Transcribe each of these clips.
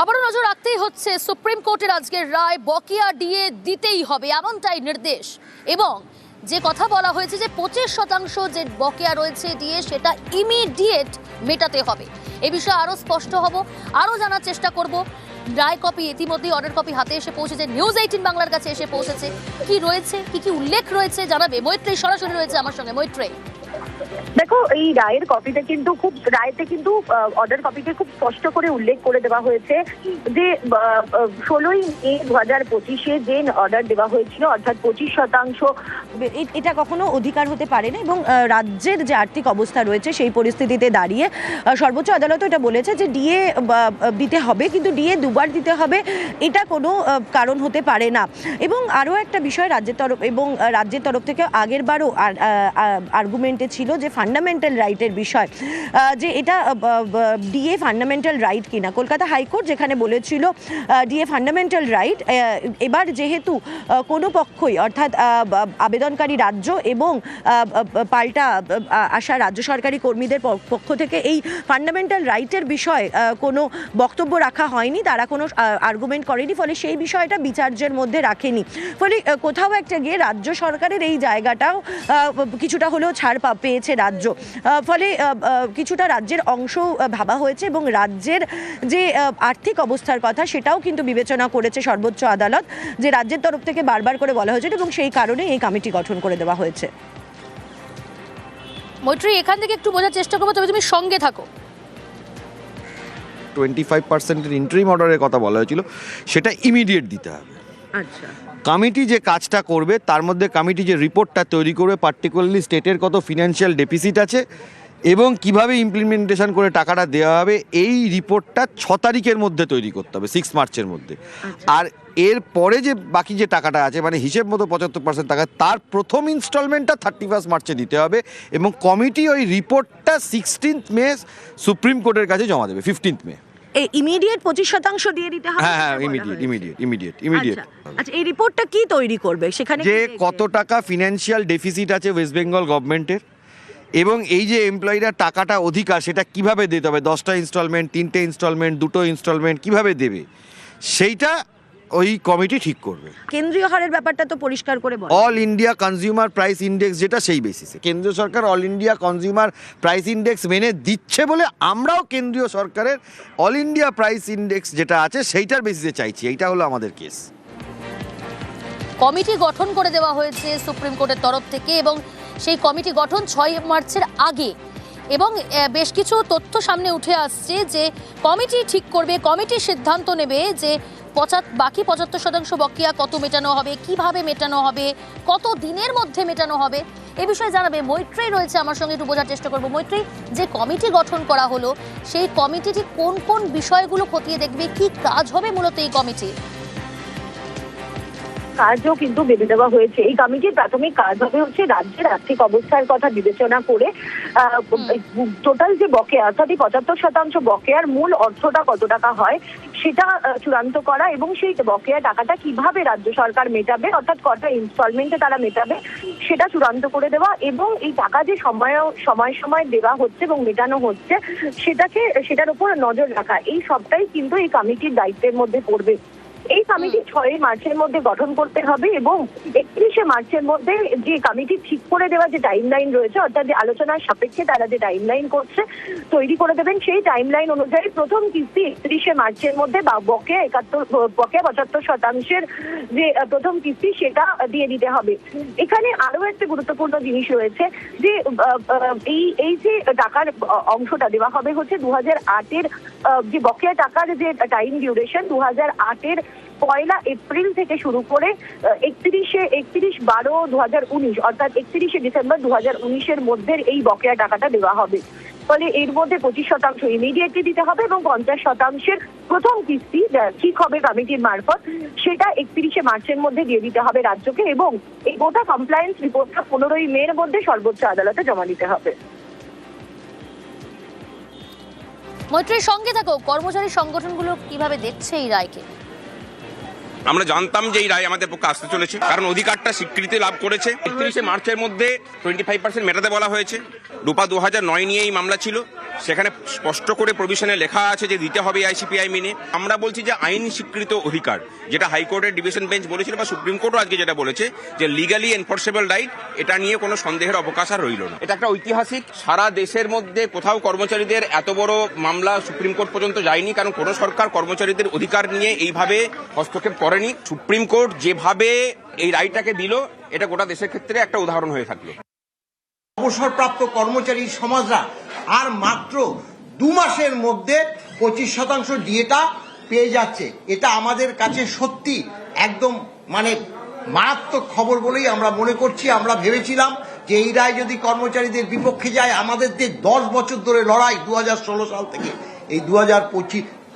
আবারও নজর রাখতেই হচ্ছে, সুপ্রিম কোর্টের আজকের রায় বকেয়া ডিএ দিতেই হবে, এমনটাই নির্দেশ। এবং যে কথা বলা হয়েছে যে পঁচিশ শতাংশ যে বকেয়া রয়েছে দিয়ে সেটা ইমিডিয়েট মেটাতে হবে। এ বিষয়ে আরও স্পষ্ট হব, আরও জানার চেষ্টা করব। রায় কপি ইতিমধ্যেই অর্ডার কপি হাতে এসে পৌঁছেছে নিউজ এইটিন বাংলার কাছে এসে পৌঁছেছে। কি রয়েছে, কি কি উল্লেখ রয়েছে, জানাবে মৈত্রেই সরাসরি রয়েছে আমার সঙ্গে মৈত্রেই দেখো, এই রায়ের কপিতে কিন্তু খুব, রায়তে কিন্তু অর্ডার কপিতে খুব স্পষ্ট করে উল্লেখ করে দেওয়া হয়েছে যে ষোলোই মে দু হাজার পঁচিশে যে অর্ডার দেওয়া হয়েছিল, অর্থাৎ পঁচিশ শতাংশ এটা কখনো অধিকার হতে পারে না এবং রাজ্যের যে আর্থিক অবস্থা রয়েছে সেই পরিস্থিতিতে দাঁড়িয়ে সর্বোচ্চ আদালত এটা বলেছে যে ডিএ দিতে হবে, কিন্তু ডিএ দুবার দিতে হবে, এটা কোনো কারণ হতে পারে না। এবং আরও একটা বিষয় রাজ্যের তরফ, এবং রাজ্যের তরফ থেকে আগের বারও আর্গুমেন্টে ছিল যে ফান্ডামেন্টাল রাইটের বিষয়। যে এটা ডিএ ফান্ডামেন্টাল রাইট কিনা। কলকাতা হাইকোর্ট যেখানে বলেছিল ডিএ ফান্ডামেন্টাল রাইট এবার যেহেতু কোনো পক্ষই অর্থাৎ আবেদনকারী রাজ্য এবং পাল্টা আসা রাজ্য সরকারি কর্মীদের পক্ষ থেকে এই ফান্ডামেন্টাল রাইটের বিষয়ে কোনো বক্তব্য রাখা হয়নি। তারা কোনো আর্গুমেন্ট করেনি। ফলে সেই বিষয়টা বিচার্যের মধ্যে রাখেনি। ফলে কোথাও একটা গিয়ে রাজ্য সরকারের এই জায়গাটাও কিছুটা হলেও ছাড় পেয়েছে রাজ্য আহ, ফলে কিছুটা রাজ্যের অংশ ভাবা হয়েছে এবং রাজ্যের যে আর্থিক অবস্থার কথা সেটাও কিন্তু বিবেচনা করেছে সর্বোচ্চ আদালত যে রাজ্যের তরফ থেকে বারবার করে বলা হয়েছে এবং সেই কারণে এই কমিটি গঠন করে দেওয়া হয়েছে। মৈত্রী এখান থেকে একটু বোঝার চেষ্টা করব তবে তুমি সঙ্গে থাকো। টোয়েন্টি ফাইভ পার্সেন্টের ইন্টারিম অর্ডারের কথা বলা হয়েছিল সেটা ইমিডিয়েট দিতে হবে। আচ্ছা। কমিটি যে কাজটা করবে তার মধ্যে কমিটি যে রিপোর্টটা তৈরি করবে পার্টিকুলারলি স্টেটের কত ফিনান্সিয়াল ডেফিসিট আছে এবং কীভাবে ইমপ্লিমেন্টেশন করে টাকাটা দেওয়া হবে এই রিপোর্টটা ছ তারিখের মধ্যে তৈরি করতে হবে সিক্স মার্চের মধ্যে। আর এর পরে যে বাকি যে টাকাটা আছে মানে হিসেব মতো পঁচাত্তর পার্সেন্ট টাকা তার প্রথম ইনস্টলমেন্টটা থার্টি ফার্স্ট মার্চে দিতে হবে এবং কমিটি ওই রিপোর্টটা সিক্সটিন্থ মে সুপ্রিম কোর্টের কাছে জমা দেবে ফিফটিন্থ মে। এই ইমিডিয়েট পঁচিশ শতাংশ দিয়ে দিতে হবে হ্যাঁ হ্যাঁ ইমিডিয়েট ইমিডিয়েট ইমিডিয়েট ইমিডিয়েট আচ্ছা আচ্ছা এই রিপোর্টটা কি তৈরি করবে? সেখানে যে কত টাকা ফিনান্সিয়াল ডেফিসিট আছে ওয়েস্ট বেঙ্গল গভর্নমেন্টের এবং এই যে এমপ্লয়িরা টাকাটা অধিকার সেটা কীভাবে দিতে হবে? দশটা ইনস্টলমেন্ট তিনটে ইনস্টলমেন্ট দুটো ইনস্টলমেন্ট কীভাবে দেবে? সেইটা ওই কমিটি ঠিক করবে। কেন্দ্রীয় হারের ব্যাপারটা তো পরিষ্কার করে বল। All India consumer price index যেটা সেই বেসিসে কেন্দ্রীয় সরকার all India consumer price index মেনে দিচ্ছে বলে আমরাও কেন্দ্রীয় সরকারের অল ইন্ডিয়া প্রাইস ইন্ডেক্স যেটা আছে সেইটার বেসিসে চাইছি। এইটা হলো আমাদের কেস কমিটি গঠন করে দেওয়া হয়েছে সুপ্রিম কোর্টের তরফ থেকে এবং সেই কমিটি গঠন ছয় মার্চের আগে এবং বেশ কিছু তথ্য সামনে উঠে আসছে যে কমিটি ঠিক করবে, কমিটি সিদ্ধান্ত নেবে যে পঁচাত, বাকি পঁচাত্তর শতাংশ বকেয়া কত মেটানো হবে, কীভাবে মেটানো হবে, কত দিনের মধ্যে মেটানো হবে, এ বিষয়ে জানাবে মৈত্রী রয়েছে আমার সঙ্গে, একটু বোঝার চেষ্টা করব। মৈত্রী যে কমিটি গঠন করা হলো, সেই কমিটিটি কোন কোন বিষয়গুলো খতিয়ে দেখবে, কি কাজ হবে মূলত এই কমিটির? কাজও কিন্তু বেঁধে দেওয়া হয়েছে। এই কমিটির প্রাথমিক কাজ হবে হচ্ছে রাজ্যের আর্থিক অবস্থার কথা বিবেচনা করে টোটাল যে বকেয়া, অর্থাৎ পঁচাত্তর শতাংশ বকেয়ার মূল অর্থটা কত টাকা হয়, সেটা চূড়ান্ত করা এবং সেই বকেয়া টাকাটা কীভাবে রাজ্য সরকার মেটাবে, অর্থাৎ কটা ইনস্টলমেন্টে তারা মেটাবে, সেটা চূড়ান্ত করে দেওয়া এবং এই টাকা যে সময় সময় সময় দেওয়া হচ্ছে এবং মেটানো হচ্ছে, সেটাকে, সেটার উপর নজর রাখা, এই সবটাই কিন্তু এই কমিটির দায়িত্বের মধ্যে পড়বে। এই কমিটি ছয়ই মার্চের মধ্যে গঠন করতে হবে এবং একত্রিশে মার্চের মধ্যে যে কমিটি ঠিক করে দেওয়া যে টাইম লাইন রয়েছে, অর্থাৎ যে আলোচনার সাপেক্ষে তারা যে টাইম লাইন করছে, তৈরি করে দেবেন, সেই টাইম লাইন অনুযায়ী প্রথম কিস্তি একত্রিশে মার্চের মধ্যে বা বকে একাত্তর বকে পঁচাত্তর শতাংশের যে প্রথম কিস্তি সেটা দিয়ে দিতে হবে। এখানে আরও একটা গুরুত্বপূর্ণ জিনিস রয়েছে যে এই এই যে টাকার অংশটা দেওয়া হবে হচ্ছে দু হাজার আটের যে বকেয়া টাকার যে টাইম ডিউরেশন দু হাজার আটের পয়লা এপ্রিল থেকে শুরু করে একত্রিশে, একত্রিশ বারো দু অর্থাৎ একত্রিশে ডিসেম্বর দু উনিশের মধ্যে এই বকেয়া টাকাটা দেওয়া হবে। ফলে এর মধ্যে পঁচিশ শতাংশ ইমিডিয়েটলি দিতে হবে এবং পঞ্চাশ শতাংশের প্রথম কিস্তি ঠিক হবে কমিটির মারফত, সেটা একত্রিশে মার্চের মধ্যে দিয়ে দিতে হবে রাজ্যকে এবং এই গোটা কমপ্লায়েন্স রিপোর্টটা পনেরোই মের মধ্যে সর্বোচ্চ আদালতে জমা দিতে হবে। মৈত্রীর সঙ্গে থাকো, কর্মচারী সংগঠনগুলো কীভাবে দেখছে এই রায়কে? আমরা জানতাম যে এই রায় আমাদের পক্ষে আসতে চলেছে। কারণ অধিকারটা স্বীকৃতি লাভ করেছে। একত্রিশে মার্চের মধ্যে টোয়েন্টি ফাইভ পার্সেন্ট মেটাতে বলা হয়েছে। রূপা দু হাজার নয় নিয়ে এই মামলা ছিল। সেখানে স্পষ্ট করে প্রভিশনে লেখা আছে যে দিতে হবে আইসিপিআই মেনে। আমরা বলছি যে আইন স্বীকৃত অধিকার, যেটা হাইকোর্টের ডিভিশন বেঞ্চ বলেছিল বা সুপ্রিম কোর্টও আজকে যেটা বলেছে, যে লিগালি এনফোর্সেবল রাইট এটা নিয়ে কোনো সন্দেহের অবকাশ আর রইল না। এটা একটা ঐতিহাসিক, সারা দেশের মধ্যে কোথাও কর্মচারীদের এত বড় মামলা সুপ্রিম কোর্ট পর্যন্ত যায়নি, কারণ কোনো সরকার কর্মচারীদের অধিকার নিয়ে এইভাবে হস্তক্ষেপ করেনি, সুপ্রিম কোর্ট যেভাবে এই রায়টাকে দিল, এটা গোটা দেশের ক্ষেত্রে একটা উদাহরণ হয়ে থাকল। অবসরপ্রাপ্ত কর্মচারী সমাজরা আর মাত্র দু মাসের মধ্যে পঁচিশ শতাংশ ডিএটা পেয়ে যাচ্ছে। এটা আমাদের কাছে সত্যি একদম মানে মারাত্মক খবর বলেই আমরা মনে করছি। আমরা ভেবেছিলাম যে এই রায় যদি কর্মচারীদের বিপক্ষে যায়, আমাদের যে দশ বছর ধরে লড়াই দু হাজার ষোলো সাল থেকে এই দু হাজার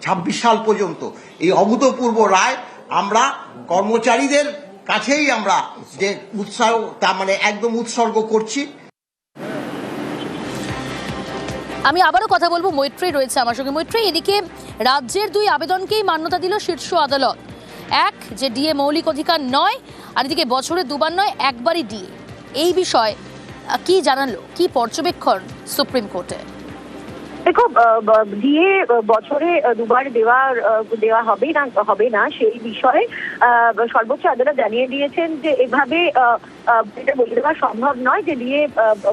ছাব্বিশ সাল পর্যন্ত, এই অভূতপূর্ব রায় আমরা কর্মচারীদের কাছেই আমরা যে উৎসাহ তা মানে একদম উৎসর্গ করছি। আমি আবারও কথা বলব, মৈত্রী রয়েছে আমার সঙ্গে। মৈত্রী, এদিকে রাজ্যের দুই আবেদনকেই মান্যতা দিল শীর্ষ আদালত। এক, যে ডিএ মৌলিক অধিকার নয়, আর এদিকে বছরে দুবার নয়, একবারই ডিএ। এই বিষয়ে কি জানালো, কি পর্যবেক্ষণ সুপ্রিম কোর্টে? দেখো দিয়ে বছরে দুবার দেওয়ার দেওয়া হবে না হবে না, সেই বিষয়ে সর্বোচ্চ আদালত জানিয়ে দিয়েছেন যে এভাবে এটা বলে দেওয়া সম্ভব নয় যে দিয়ে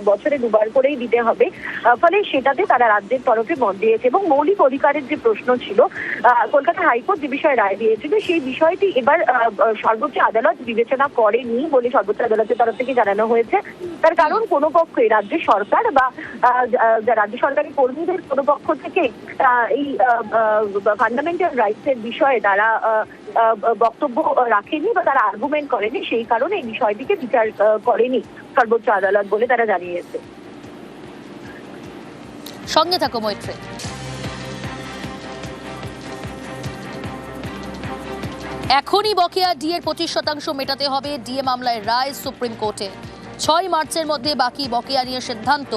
বছরে দুবার করেই দিতে হবে। ফলে সেটাতে তারা রাজ্যের তরফে মত দিয়েছে এবং মৌলিক অধিকারের যে প্রশ্ন ছিল কলকাতা হাইকোর্ট যে বিষয়ে রায় দিয়েছিল, সেই বিষয়টি এবার সর্বোচ্চ আদালত বিবেচনা করেনি বলে সর্বোচ্চ আদালতের তরফ থেকে জানানো হয়েছে। তার কারণ কোনো পক্ষে রাজ্য সরকার বা রাজ্য সরকারি কর্মীদের কোনো পক্ষ থেকে এই ফান্ডামেন্টাল রাইটস এর বিষয়ে তারা বক্তব্য রাখেনি বা তারা আর্গুমেন্ট করেনি, সেই কারণে এই বিষয়টিকে বিচার করেনি সর্বোচ্চ আদালত বলে তারা জানিয়েছে। সঙ্গে থাকো মৈত্রী। এখনই বকেয়া ডিএর পঁচিশ শতাংশ মেটাতে হবে ডিএ মামলায় রায় সুপ্রিম কোর্টে। ছয় মার্চের মধ্যে বাকি বকেয়া নিয়ে সিদ্ধান্ত।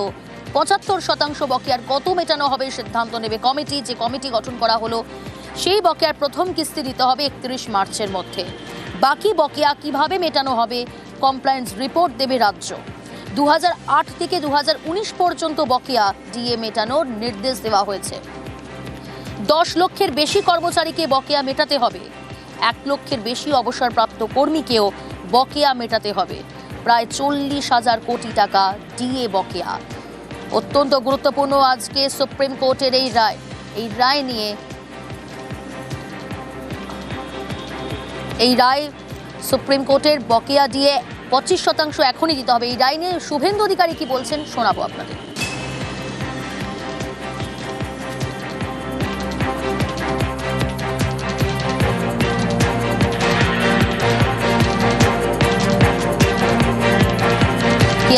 পঁচাত্তর শতাংশ বকেয়ার কত মেটানো হবে সিদ্ধান্ত নেবে কমিটি, যে কমিটি গঠন করা হলো, সেই বকেয়ার প্রথম কিস্তি দিতে হবে একত্রিশ মার্চের মধ্যে। বাকি বকেয়া কীভাবে মেটানো হবে, কমপ্লায়েন্স রিপোর্ট দেবে রাজ্য। দু হাজার আট থেকে দু হাজার উনিশ পর্যন্ত বকেয়া ডিএ মেটানোর নির্দেশ দেওয়া হয়েছে। দশ লক্ষের বেশি কর্মচারীকে বকেয়া মেটাতে হবে। এক লক্ষের বেশি অবসরপ্রাপ্ত কর্মীকেও বকেয়া মেটাতে হবে। প্রায় চল্লিশ হাজার কোটি টাকা ডিএ বকেয়া। অত্যন্ত গুরুত্বপূর্ণ আজকে সুপ্রিম কোর্টের এই রায়। এই রায় নিয়ে এই রায় সুপ্রিম কোর্টের বকেয়া দিয়ে পঁচিশ শতাংশ এখনই দিতে হবে। এই রায় নিয়ে শুভেন্দু অধিকারী কি বলছেন শোনাবো আপনাদের।